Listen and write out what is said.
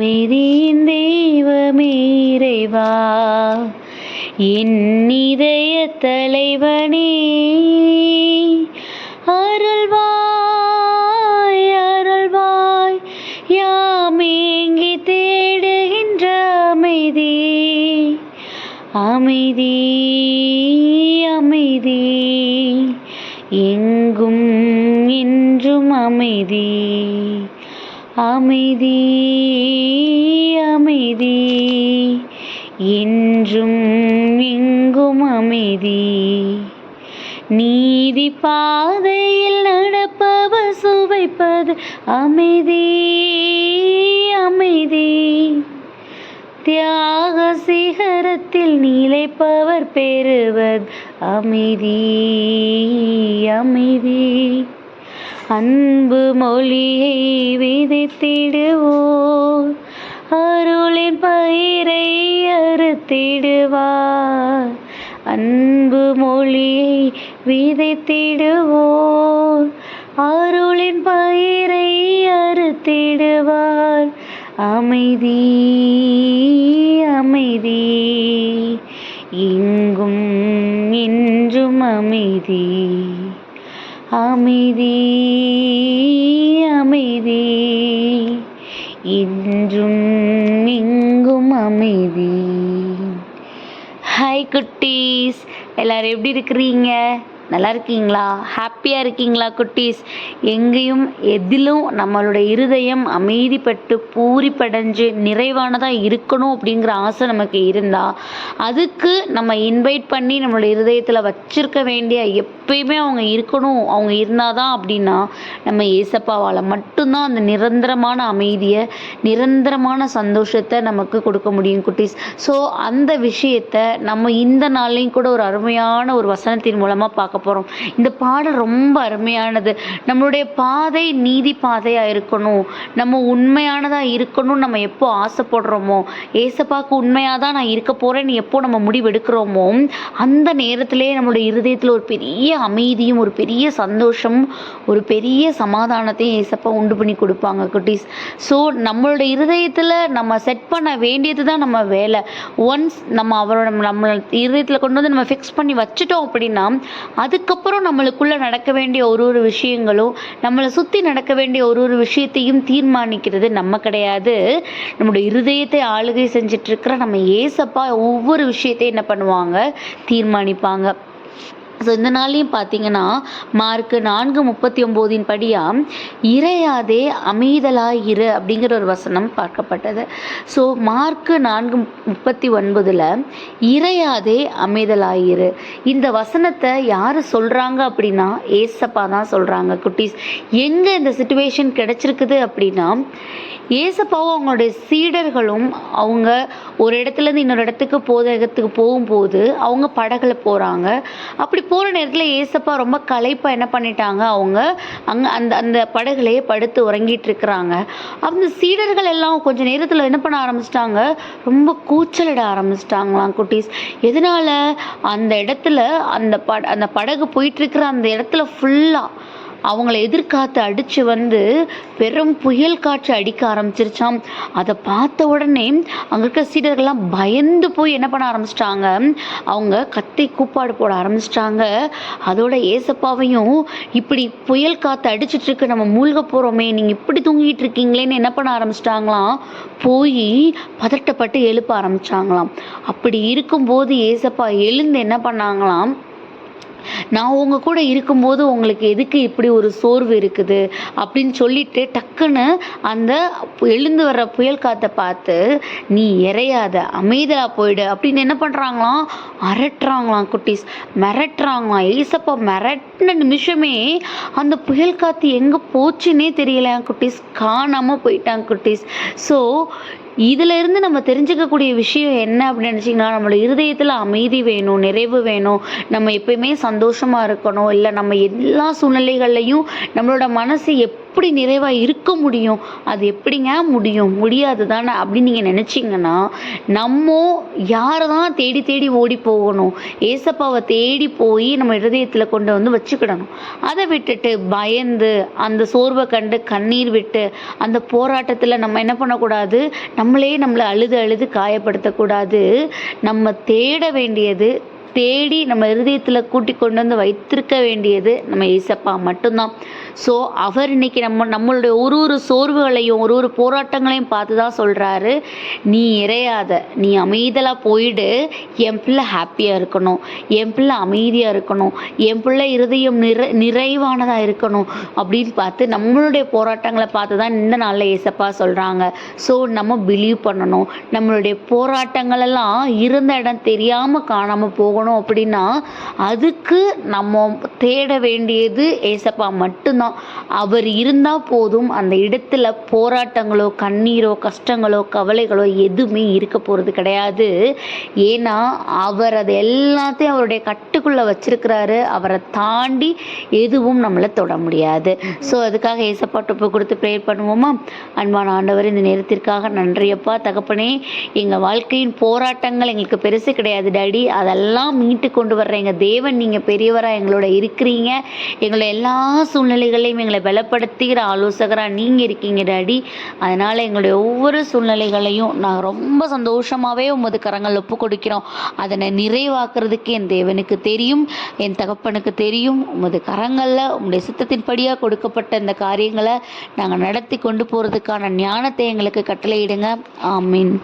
அமைதியின் தெய்வமே இறைவா என் இதய தலைவனே. அருள்வாய் அருள்வாய் யாமேங்கி தேடுகின்ற அமைதி. அமைதி அமைதி. எங்கும் அமைதி அமைதி. என்றும் எங்கும் அமைதி. நீதி பாதையில் நடப்பவர் சுவைப்பது அமைதி அமைதி. தியாக சிகரத்தில் நிலைப்பவர் பெறுவது அமைதி அமைதி. அன்பு மொழியை விதைத்திடுவோர். அருளின் பயிரை அறுத்திடுவார். அன்பு மொழியை விதைத்திடுவோர். அருளின் பயிரை அறுத்திடுவார். அமைதி அமைதி. எங்கும் என்றும் அமைதி. அமைதி அமைதி. இன்றும் எங்கும் அமைதி. ஹாய் குட்டீஸ். எல்லாரும் எப்படி இருக்கிறீங்க? நல்லா இருக்கீங்களா ஹாப்பியாக இருக்கீங்களா குட்டீஸ்? எங்கேயும் எதிலும் நம்மளோட இருதயம் அமைதிப்பட்டு பூரிப்படைஞ்சு நிறைவானதாக இருக்கணும் அப்படிங்கிற ஆசை நமக்கு இருந்தால் அதுக்கு நம்ம இன்வைட் பண்ணி நம்மளோட இருதயத்தில் வச்சிருக்க வேண்டிய எப்பயுமே அவங்க இருக்கணும். அவங்க இருந்தால் தான் அப்படின்னா நம்ம ஏசப்பாவால் மட்டும்தான் அந்த நிரந்தரமான அமைதியை நிரந்தரமான சந்தோஷத்தை நமக்கு கொடுக்க முடியும் குட்டீஸ். ஸோ அந்த விஷயத்தை நம்ம இந்த நாள்லையும் கூட ஒரு அருமையான ஒரு வசனத்தின் மூலமாக பார்க்க போகிறோம் இந்த பாடல் ரொம்ப அருமையானது. நம்மளுடைய பாதை நீதி பாதையாக இருக்கணும். நம்ம உண்மையானதாக இருக்கணும்னு நம்ம எப்போ ஆசைப்படுறோமோ ஏசப்பாக்கு உண்மையாக தான் நான் இருக்க போகிறேன்னு எப்போ நம்ம முடிவெடுக்கிறோமோ அந்த நேரத்திலே நம்மளுடைய இருதயத்தில் ஒரு பெரிய அமைதியும் ஒரு பெரிய சந்தோஷமும் ஒரு பெரிய சமாதானத்தையும் ஏசப்பா உண்டு பண்ணி கொடுப்பாங்க குட்டீஸ். ஸோ நம்மளோட இருதயத்தில் நம்ம செட் பண்ண வேண்டியது தான் நம்ம வேலை. ஒன்ஸ் நம்ம அவரோட நம்ம இருதயத்தில் கொண்டு வந்து நம்ம ஃபிக்ஸ் பண்ணி வச்சுட்டோம் அப்படின்னா அதுக்கப்புறம் நம்மளுக்குள்ளே நடக்க வேண்டிய ஒரு ஒரு விஷயங்களும் நம்மளை சுற்றி நடக்க வேண்டிய ஒரு ஒரு விஷயத்தையும் தீர்மானிக்கிறது நம்ம கிடையாது. நம்முடைய இருதயத்தை ஆளுகை செஞ்சிட்ருக்கிற நம்ம ஏசப்பா ஒவ்வொரு விஷயத்தையும் என்ன பண்ணுவாங்க? தீர்மானிப்பாங்க. ஸோ இந்த நாள்லையும் பார்த்தீங்கன்னா மார்க்கு நான்கு முப்பத்தி ஒம்போதின் படியாக இறையாதே அமைதலாயிரு அப்படிங்கிற ஒரு வசனம் பார்க்கப்பட்டது. ஸோ மார்க்கு நான்கு முப்பத்தி ஒன்பதில் இறையாதே அமைதலாயிரு இந்த வசனத்தை யார் சொல்கிறாங்க அப்படின்னா ஏசப்பா தான் சொல்கிறாங்க குட்டீஸ். எங்கே இந்த சுச்சுவேஷன் கிடச்சிருக்குது அப்படின்னா ஏசப்பாவும் அவங்களுடைய சீடர்களும் அவங்க ஒரு இடத்துலேருந்து இன்னொரு இடத்துக்கு போதகத்துக்கு போகும்போது அவங்க படகுல போகிறாங்க அப்படி போகிற நேரத்தில் ஏசப்பா ரொம்ப களைப்பாக என்ன பண்ணிட்டாங்க? அவங்க அங்கே அந்த அந்த படகுலையே படுத்து உறங்கிட்டு இருக்கிறாங்க. அந்த சீடர்கள் எல்லாம் கொஞ்சம் நேரத்தில் என்ன பண்ண ஆரம்பிச்சிட்டாங்க? ரொம்ப கூச்சலிட ஆரம்பிச்சிட்டாங்களாம் குட்டீஸ். எதனால? அந்த இடத்துல அந்த பட அந்த படகு போயிட்டுருக்குற அந்த இடத்துல ஃபுல்லாக அவங்கள எதிர்காத்து அடித்து வந்து பெரும் புயல் காற்று அடிக்க ஆரம்பிச்சிருச்சாம். அதை பார்த்த உடனே அங்கே இருக்க சீடர்கள்லாம் பயந்து போய் என்ன பண்ண ஆரம்பிச்சிட்டாங்க? அவங்க கத்தை கூப்பாடு போட ஆரம்பிச்சிட்டாங்க. அதோட ஏசப்பாவையும் இப்படி புயல் காற்று அடிச்சிட்ருக்கு நம்ம மூழ்க போகிறோமே நீங்கள் இப்படி தூங்கிட்டு இருக்கீங்களேன்னு என்ன பண்ண ஆரம்பிச்சிட்டாங்களாம்? போய் பதட்டப்பட்டு எழுப்ப ஆரம்பிச்சாங்களாம். அப்படி இருக்கும்போது ஏசப்பா எழுந்து என்ன பண்ணாங்களாம்? நான் உங்கள் கூட இருக்கும்போது உங்களுக்கு எதுக்கு இப்படி ஒரு சோர்வு இருக்குது? அப்படின்னு சொல்லிட்டு டக்குன்னு அந்த எழுந்து வர்ற புயல் காற்றை பார்த்து நீ இறையாத அமைதியாக போயிடு. அப்படின்னு என்ன பண்ணுறாங்களாம் அரட்டுறாங்களாம் குட்டீஸ். மிரட்டுறாங்களாம். ஏசப்பா மிரட்டின நிமிஷமே அந்த புயல் காற்று எங்கே போச்சுன்னே தெரியல குட்டீஸ். காணாமல் போயிட்டாங்க குட்டீஸ். ஸோ இதுல இருந்து நம்ம தெரிஞ்சுக்கக்கூடிய விஷயம் என்ன அப்படின்னு நினச்சிங்கன்னா நம்மளோட இருதயத்தில் அமைதி வேணும் நிறைவு வேணும். நம்ம எப்பயுமே சந்தோஷமா இருக்கணும். இல்லை நம்ம எல்லா சூழ்நிலைகள்லையும் நம்மளோட மனசு எப் எப்படி நிறைவாக இருக்க முடியும்? அது எப்படிங்க முடியும்? முடியாது தானே அப்படின்னு நீங்கள் நினச்சிங்கன்னா நம்ம யாரை தான் தேடி தேடி ஓடி போகணும்? ஏசப்பாவை தேடி போய் நம்ம இருதயத்தில் கொண்டு வந்து வச்சுக்கிடணும். அதை விட்டுட்டு பயந்து அந்த சோர்வை கண்டு கண்ணீர் விட்டு அந்த போராட்டத்தில் நம்ம என்ன பண்ணக்கூடாது? நம்மளே நம்மளை அழுது அழுது காயப்படுத்தக்கூடாது. நம்ம தேட வேண்டியது தேடி நம்ம இருதயத்தில் கூட்டி கொண்டு வந்து வைத்திருக்க வேண்டியது நம்ம ஏசப்பா மட்டும்தான். ஸோ அவர் இன்னைக்கு நம்ம நம்மளுடைய ஒரு ஒரு சோர்வுகளையும் ஒரு ஒரு போராட்டங்களையும் பார்த்து தான் சொல்கிறாரு நீ இறையாத நீ அமைதலாக போயிடு. என் பிள்ளை ஹாப்பியாக இருக்கணும். என் பிள்ளை அமைதியாக இருக்கணும். என் பிள்ளை இருதயம் நிறை நிறைவானதாக இருக்கணும் அப்படின்னு பார்த்து நம்மளுடைய போராட்டங்களை பார்த்து தான் இந்த நாளில் ஏசப்பா சொல்கிறாங்க ஸோ நம்ம பிலீவ் பண்ணணும். நம்மளுடைய போராட்டங்கள் எல்லாம் இருந்த இடம் தெரியாமல் காணாமல் போகணும். அப்படின்னா அதுக்கு நம்ம தேட வேண்டியது ஏசப்பா மட்டும்தான். அவர் இருந்தால் போதும் அந்த இடத்துல போராட்டங்களோ கண்ணீரோ கஷ்டங்களோ கவலைகளோ எதுவுமே இருக்க போகிறது கிடையாது. ஏன்னா அவர் அது எல்லாத்தையும் அவருடைய கட்டுக்குள்ளே வச்சிருக்கிறாரு. அவரை தாண்டி எதுவும் நம்மளை தொட முடியாது. ஸோ அதுக்காக ஏசப்பா டொப்பு கொடுத்து ப்ரேயர் பண்ணுவோமா? அன்பான ஆண்டவர் இந்த நேரத்திற்காக நன்றியப்பா. தகப்பனே எங்கள் வாழ்க்கையின் போராட்டங்கள் எங்களுக்கு பெருசு கிடையாது டாடி. அதெல்லாம் மீட்டு கொண்டு வர்ற எங்கள் தேவன் நீங்கள் பெரியவராக எங்களோட இருக்கிறீங்க. எங்களை எல்லா சூழ்நிலைகளையும் எங்களை பலப்படுத்துகிற ஆலோசகராக நீங்கள் இருக்கீங்க டாடி. அதனால் எங்களுடைய ஒவ்வொரு சூழ்நிலைகளையும் நாங்கள் ரொம்ப சந்தோஷமாகவே உமது கரங்கள் ஒப்பு கொடுக்கிறோம் அதனை நிறைவாக்குறதுக்கு என் தேவனுக்கு தெரியும் என் தகப்பனுக்கு தெரியும். உமது கரங்களில் உங்களுடைய சித்தத்தின்படியாக கொடுக்கப்பட்ட இந்த காரியங்களை நாங்கள் நடத்தி கொண்டு போகிறதுக்கான ஞானத்தை எங்களுக்கு கட்டளையிடுங்க. ஆமீன்.